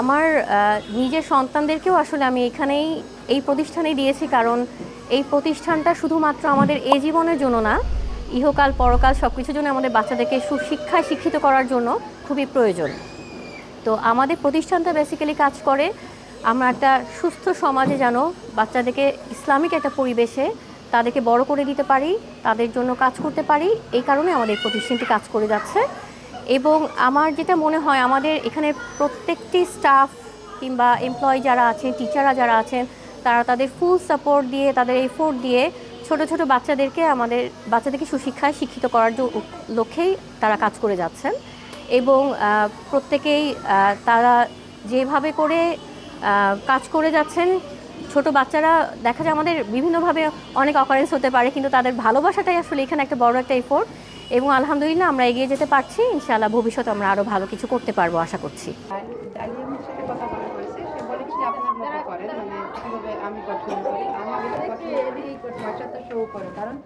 আমার নিজের সন্তানদেরকেও আসলে আমি এখানেই, এই প্রতিষ্ঠানেই দিয়েছি কারণ এই প্রতিষ্ঠানটা শুধুমাত্র আমাদের এই জীবনের জন্য না, ইহকাল, পরকাল সব কিছুর জন্য আমাদের বাচ্চাদেরকে সুশিক্ষায় শিক্ষিত করার জন্য খুবই প্রয়োজন। তো আমাদের প্রতিষ্ঠানটা বেসিক্যালি কাজ করে, আমরা একটা সুস্থ সমাজে যেন বাচ্চাদেরকে ইসলামিক একটা পরিবেশে তাদেরকে বড় করে দিতে পারি, তাদের জন্য কাজ করতে পারি, এই কারণে আমাদের প্রতিষ্ঠানটি কাজ করে যাচ্ছে। এবং আমার যেটা মনে হয়, আমাদের এখানে প্রত্যেকটি স্টাফ কিংবা এমপ্লয়ি যারা আছেন টিচাররা যারা আছেন, তারা তাদের ফুল সাপোর্ট দিয়ে, তাদের এফোর্ট দিয়ে ছোট ছোট বাচ্চাদেরকে আমাদের, বাচ্চাদেরকে সুশিক্ষায় শিক্ষিত করার লক্ষ্যেই তারা কাজ করে যাচ্ছেন। এবং প্রত্যেকেই তারা যেভাবে করে কাজ করে যাচ্ছেন, ছোট বাচ্চারা দেখা যায় আমাদের বিভিন্নভাবে অনেক অকারেন্স হতে পারে, কিন্তু তাদের ভালোবাসাটাই আসলে এখানে একটা বড় একটা এফোর্ট এবং আলহামদুলিল্লাহ আমরা এগিয়ে যেতে পারছি ইনশাআল্লাহ ভবিষ্যতে আমরা আরও ভালো কিছু করতে পারব আশা করছি মানে কারণ।